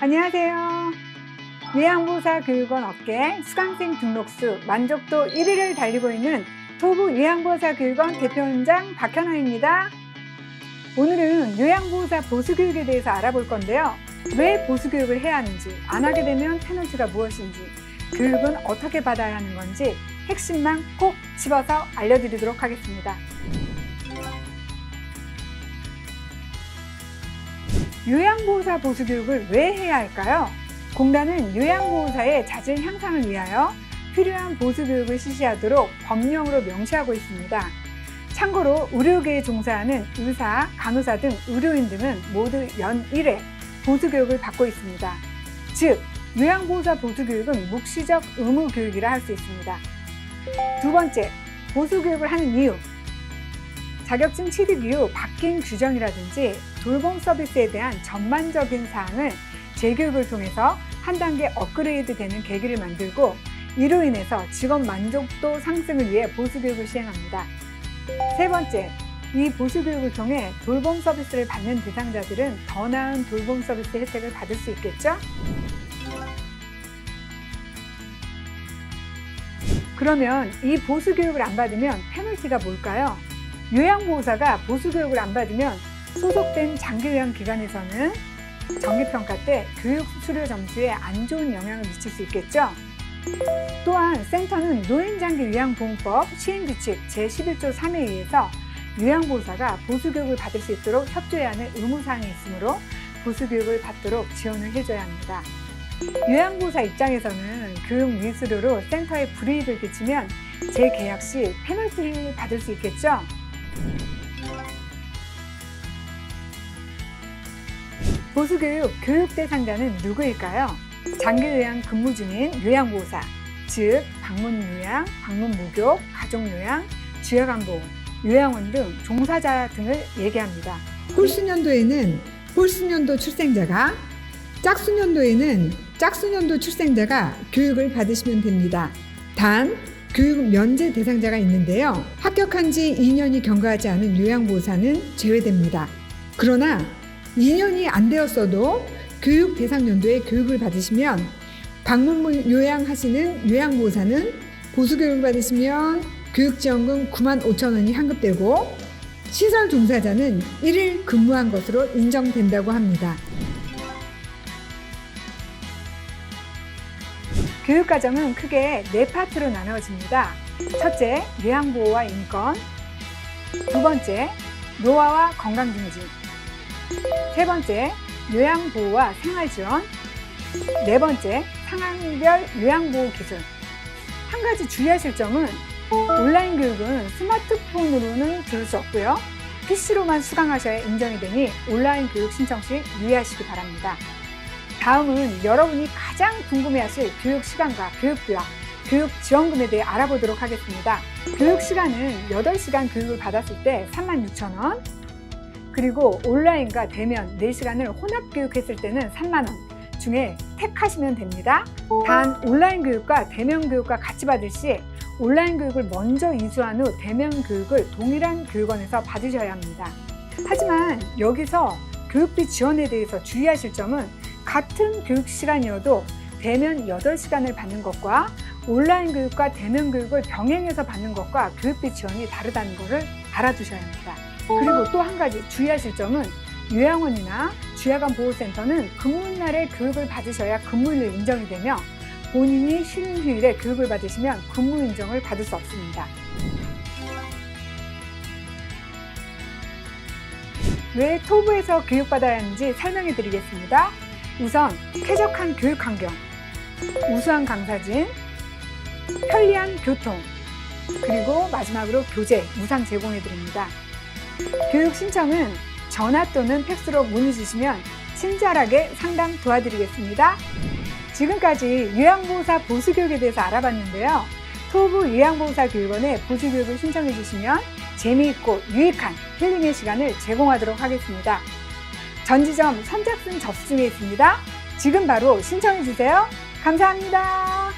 안녕하세요. 요양보호사 교육원 업계 수강생 등록수 만족도 1위를 달리고 있는 도부 요양보호사 교육원 대표원장 박현아입니다. 오늘은 요양보호사 보수교육에 대해서 알아볼 건데요. 왜 보수교육을 해야 하는지, 안 하게 되면 페널티가 무엇인지, 교육은 어떻게 받아야 하는 건지 핵심만 꼭 집어서 알려드리도록 하겠습니다. 요양보호사 보수 교육을 왜 해야 할까요? 공단은 요양보호사의 자질 향상을 위하여 필요한 보수 교육을 실시하도록 법령으로 명시하고 있습니다. 참고로 의료계에 종사하는 의사, 간호사 등 의료인 등은 모두 연 1회 보수 교육을 받고 있습니다. 즉, 요양보호사 보수 교육은 묵시적 의무 교육이라 할 수 있습니다. 두 번째, 보수 교육을 하는 이유. 자격증 취득 이후 바뀐 규정이라든지 돌봄 서비스에 대한 전반적인 사항을 재교육을 통해서 한 단계 업그레이드 되는 계기를 만들고 이로 인해서 직업 만족도 상승을 위해 보수교육을 시행합니다. 세 번째, 이 보수교육을 통해 돌봄 서비스를 받는 대상자들은 더 나은 돌봄 서비스 혜택을 받을 수 있겠죠? 그러면 이 보수교육을 안 받으면 페널티가 뭘까요? 요양보호사가 보수교육을 안 받으면 소속된 장기요양 기관에서는 정기평가 때 교육 수료 점수에 안 좋은 영향을 미칠 수 있겠죠? 또한 센터는 노인장기요양보험법 시행규칙 제11조 3에 의해서 요양보호사가 보수교육을 받을 수 있도록 협조해야 하는 의무사항이 있으므로 보수교육을 받도록 지원을 해줘야 합니다. 요양보호사 입장에서는 교육 미수료로 센터에 불이익을 끼치면 재계약 시 페널티를 받을 수 있겠죠? 보수교육 교육 대상자는 누구일까요? 장기요양 근무 중인 요양보호사, 즉 방문요양, 방문목욕, 가족요양, 지역안보, 요양원 등 종사자 등을 얘기합니다. 홀수년도에는 홀수년도 출생자가 짝수년도에는 짝수년도 출생자가 교육을 받으시면 됩니다. 단 교육 면제 대상자가 있는데요. 합격한 지 2년이 경과하지 않은 요양보호사는 제외됩니다. 그러나 2년이 안 되었어도 교육 대상 연도에 교육을 받으시면 방문 요양하시는 요양보호사는 보수교육을 받으시면 교육지원금 9만 5천 원이 환급되고 시설 종사자는 1일 근무한 것으로 인정된다고 합니다. 교육과정은 크게 네 파트로 나누어집니다. 첫째, 요양보호와 인권. 두 번째, 노화와 건강 증진. 세 번째, 요양보호와 생활지원. 네 번째, 상황별 요양보호 기준. 한 가지 주의하실 점은 온라인 교육은 스마트폰으로는 들을 수 없고요. PC로만 수강하셔야 인정이 되니 온라인 교육 신청 시 유의하시기 바랍니다. 다음은 여러분이 가장 궁금해하실 교육 시간과 교육 비와 교육 지원금에 대해 알아보도록 하겠습니다. 교육 시간은 8시간 교육을 받았을 때 36,000원, 그리고 온라인과 대면 4시간을 혼합 교육했을 때는 3만 원 중에 택하시면 됩니다. 단 온라인 교육과 대면 교육과 같이 받을 시 온라인 교육을 먼저 이수한 후 대면 교육을 동일한 교육원에서 받으셔야 합니다. 하지만 여기서 교육비 지원에 대해서 주의하실 점은 같은 교육 시간이어도 대면 8시간을 받는 것과 온라인 교육과 대면 교육을 병행해서 받는 것과 교육비 지원이 다르다는 것을 알아두셔야 합니다. 그리고 또 한 가지 주의하실 점은 요양원이나 주야간 보호센터는 근무날에 교육을 받으셔야 근무일로 인정이 되며 본인이 쉬는 휴일에 교육을 받으시면 근무 인정을 받을 수 없습니다. 왜 토부에서 교육받아야 하는지 설명해 드리겠습니다. 우선 쾌적한 교육 환경, 우수한 강사진, 편리한 교통, 그리고 마지막으로 교재 무상 제공해 드립니다. 교육 신청은 전화 또는 팩스로 문의 주시면 친절하게 상담 도와드리겠습니다. 지금까지 요양보호사 보수교육에 대해서 알아봤는데요. 토부 요양보호사 교육원에 보수교육을 신청해 주시면 재미있고 유익한 힐링의 시간을 제공하도록 하겠습니다. 전지점 선착순 접수 중에 있습니다. 지금 바로 신청해 주세요. 감사합니다.